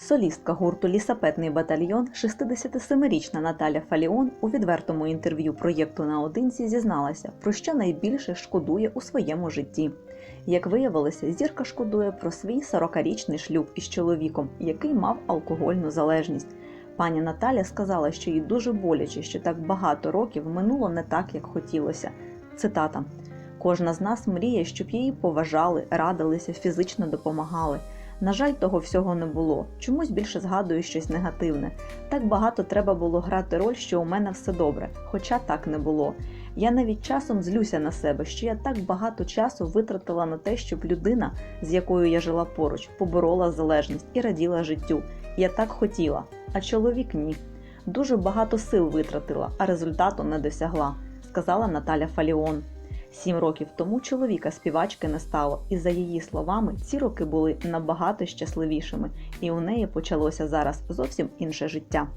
Солістка гурту Лісапетний батальйон, 67-річна Наталя Фаліон у відвертому інтерв'ю проєкту наодинці зізналася, про що найбільше шкодує у своєму житті. Як виявилося, зірка шкодує про свій 40-річний шлюб із чоловіком, який мав алкогольну залежність. Пані Наталя сказала, що їй дуже боляче, що так багато років минуло не так, як хотілося. Цитата: Кожна з нас мріє, щоб її поважали, радилися, фізично допомагали. На жаль, того всього не було. Чомусь більше згадую щось негативне. Так багато треба було грати роль, що у мене все добре, хоча так не було. Я навіть часом злюся на себе, що я так багато часу витратила на те, щоб людина, з якою я жила поруч, поборола залежність і раділа життю. Я так хотіла, а чоловік ні. Дуже багато сил витратила, а результату не досягла, сказала Наталя Фаліон. Сім років тому чоловіка співачки не стало, і за її словами, ці роки були набагато щасливішими, і у неї почалося зараз зовсім інше життя.